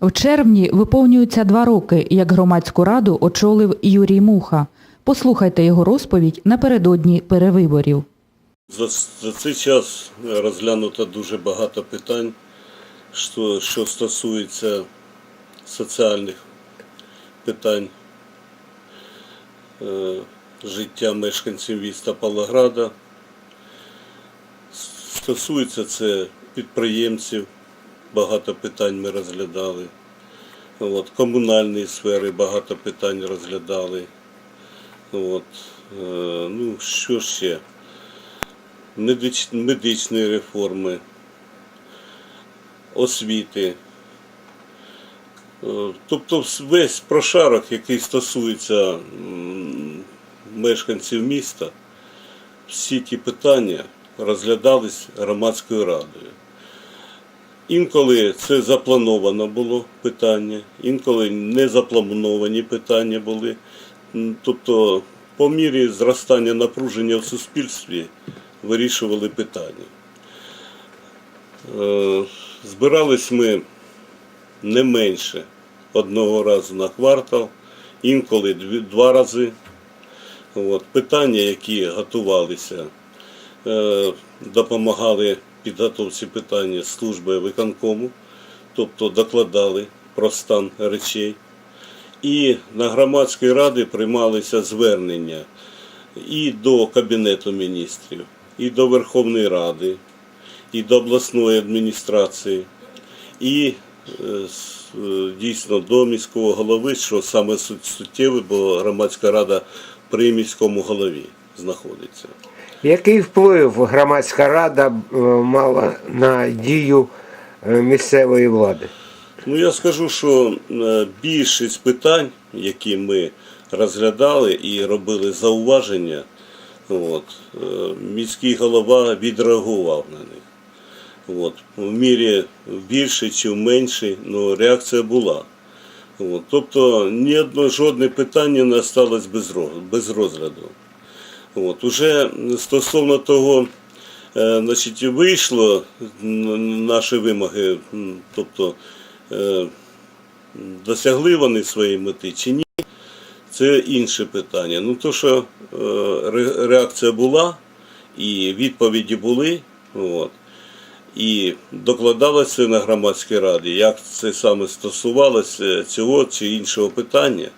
В червні виповнюється два роки, як громадську раду очолив Юрій Муха. Послухайте його розповідь напередодні перевиборів. За, за цей час розглянуто дуже багато питань, що, що стосується соціальних питань е, життя мешканців міста Павлограда. Стосується це підприємців, багато питань ми розглядали. От, комунальної сфери багато питань розглядали. От, е, ну, що ще? медич, медичної реформи, освіти. Е, Тобто весь прошарок, який стосується мешканців міста, всі ті питання розглядались громадською радою. Інколи це заплановано було питання, інколи не заплановані питання були. Тобто, по мірі зростання напруження в суспільстві вирішували питання. Е, Збирались ми не менше одного разу на квартал, інколи два рази. От, питання, які готувалися, е, допомагали підготовці питання служби виконкому, тобто докладали про стан речей. І на громадській раді приймалися звернення і до Кабінету міністрів, і до Верховної Ради, і до обласної адміністрації, і е, е, дійсно до міського голови, що саме сут- суттєве, бо громадська рада при міському голові знаходиться. Який вплив громадська рада е, мала на дію е, місцевої влади? Ну я скажу, що е, більшість питань, які ми розглядали і робили зауваження, от, міський голова відреагував на них. От, в мірі більше чи менше, ну, реакція була. От, тобто ні одно, жодне питання не осталось без розгляду. От, уже стосовно того, е, значить, вийшло наші вимоги, тобто е, досягли вони своєї мети чи ні, це інше питання. Ну, то, що е, реакція була і відповіді були, от, і докладалося на громадській раді, як це саме стосувалося цього чи іншого питання.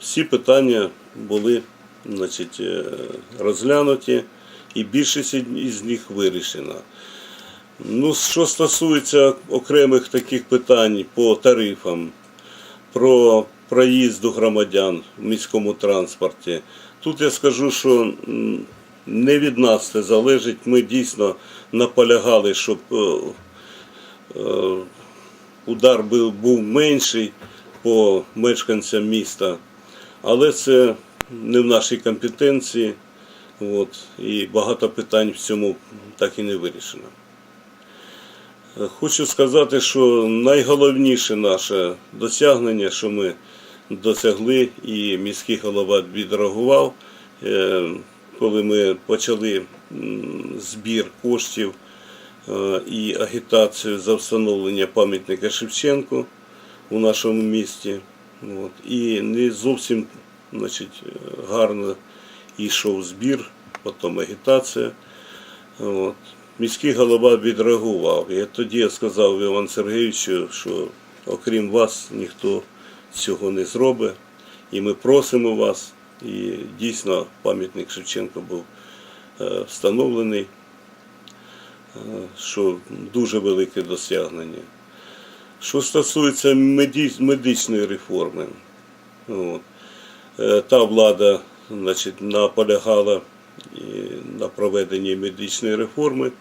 Всі питання були значить, е, розглянуті, і більшість із них вирішена. Ну, що стосується окремих таких питань по тарифам, про проїзду громадян в міському транспорті, тут я скажу, що не від нас це залежить. Ми дійсно наполягали, щоб е, е, удар був, був менший по мешканцям міста, але це не в нашій компетенції. От, і багато питань в цьому так і не вирішено. Хочу сказати, що найголовніше наше досягнення, що ми досягли, і міський голова відреагував, е, коли ми почали збір коштів е, і агітацію за встановлення пам'ятника Шевченку у нашому місті. І не зовсім значить, е, гарно йшов збір, потім агітація. От. Міський голова відреагував. І тоді я сказав Іван Сергійовичу, що окрім вас ніхто цього не зробить. І ми просимо вас. І дійсно пам'ятник Шевченка був е, встановлений, е, що дуже велике досягнення. Що стосується медичної реформи, от, та влада значить, наполягала на проведенні медичної реформи.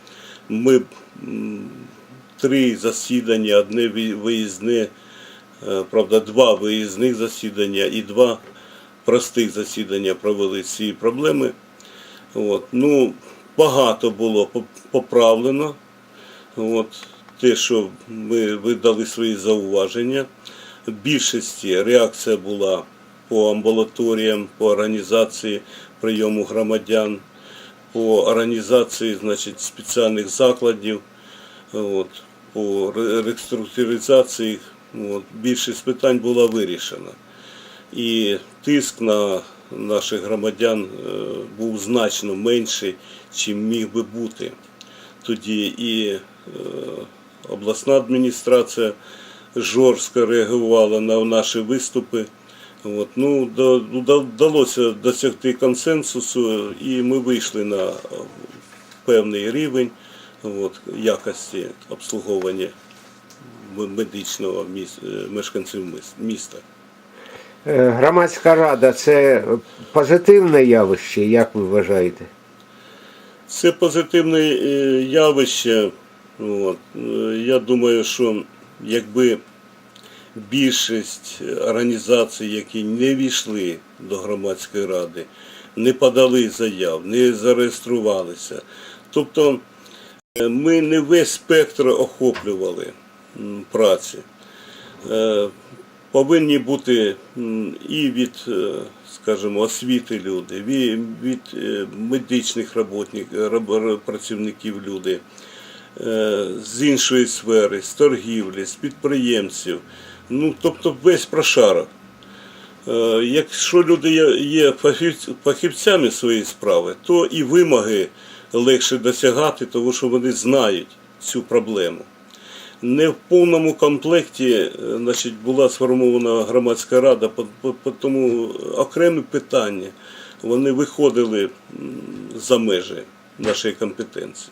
Ми три засідання, одне виїзне, е, правда, два виїзних засідання і два простих засідання провели ці проблеми. От. Ну, багато було поправлено. От. Те, що ми видали свої зауваження. В більшості реакція була по амбулаторіям, по організації прийому громадян, по організації значить, спеціальних закладів, от, по реструктуризації От, більшість питань була вирішена. І тиск на наших громадян е, був значно менший, чим міг би бути. Тоді і е, обласна адміністрація жорстко реагувала на наші виступи. От, ну, до- вдалося досягти консенсусу, і ми вийшли на е, певний рівень от, якості обслуговування медичного е, мешканців міста. Е, Громадська рада це позитивне явище, як ви вважаєте? Це позитивне явище. От. Я думаю, що якби більшість організацій, які не війшли до громадської ради, не подали заяв, не зареєструвалися. Тобто е, ми не весь спектр охоплювали праці. Е, Повинні бути і від, е, скажімо, освіти люди, ві- від медичних роботників, працівників люди, з іншої сфери, з торгівлі, з підприємців. Ну, тобто весь прошарок. Е, Якщо люди є, фахівцями своєї справи, то і вимоги легше досягати, тому що вони знають цю проблему. Не в повному комплекті е, значить, була сформована громадська рада, тому окремі питання вони виходили за межі нашої компетенції.